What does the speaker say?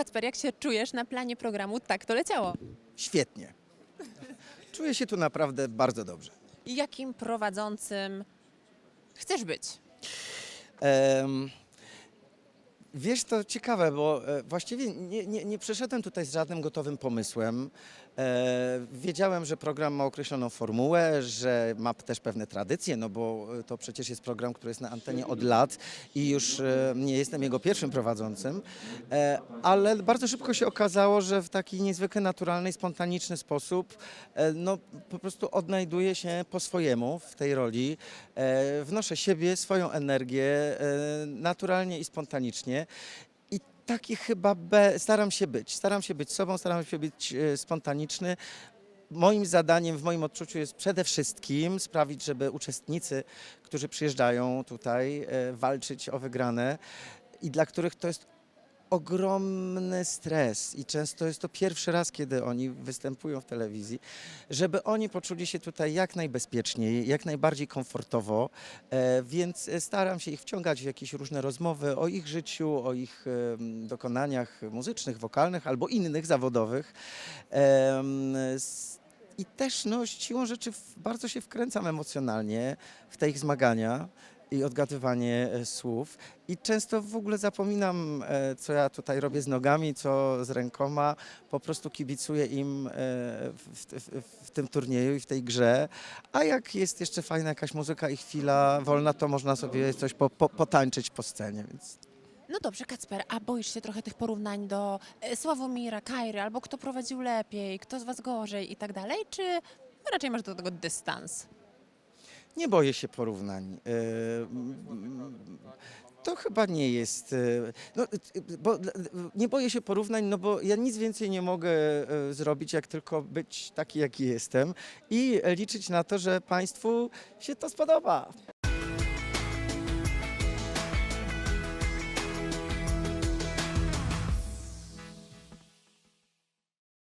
Kacper, jak się czujesz na planie programu Tak to leciało? Świetnie. Czuję się tu naprawdę bardzo dobrze. I jakim prowadzącym chcesz być? Em, wiesz, to ciekawe, bo e, właściwie nie, nie, nie przyszedłem tutaj z żadnym gotowym pomysłem. E, wiedziałem, że program ma określoną formułę, że ma też pewne tradycje, no bo e, to przecież jest program, który jest na antenie od lat i już e, nie jestem jego pierwszym prowadzącym, e, ale bardzo szybko się okazało, że w taki niezwykle naturalny spontaniczny sposób e, no, po prostu odnajduję się po swojemu w tej roli, e, wnoszę siebie, swoją energię e, naturalnie i spontanicznie. I taki chyba be, staram się być. Staram się być sobą, staram się być e, spontaniczny. Moim zadaniem, w moim odczuciu jest przede wszystkim sprawić, żeby uczestnicy, którzy przyjeżdżają tutaj e, walczyć o wygrane i dla których to jest ogromny stres i często jest to pierwszy raz, kiedy oni występują w telewizji, żeby oni poczuli się tutaj jak najbezpieczniej, jak najbardziej komfortowo, e, więc staram się ich wciągać w jakieś różne rozmowy o ich życiu, o ich dokonaniach muzycznych, wokalnych albo innych zawodowych. I też no, siłą rzeczy bardzo się wkręcam emocjonalnie w te ich zmagania i odgadywanie e, słów. I często w ogóle zapominam, e, co ja tutaj robię z nogami, co z rękoma. Po prostu kibicuję im e, w, w, w tym turnieju i w tej grze. A jak jest jeszcze fajna jakaś muzyka i chwila wolna, to można sobie coś po, po, potańczyć po scenie. Więc No dobrze, Kacper, a boisz się trochę tych porównań do Sławomira, Kajry, albo kto prowadził lepiej, kto z was gorzej i tak dalej, czy raczej masz do tego dystans? Nie boję się porównań. E, To chyba nie jest. e, No, e, bo nie boję się porównań, no bo ja nic więcej nie mogę zrobić, jak tylko być taki, jaki jestem i liczyć na to, że Państwu się to spodoba.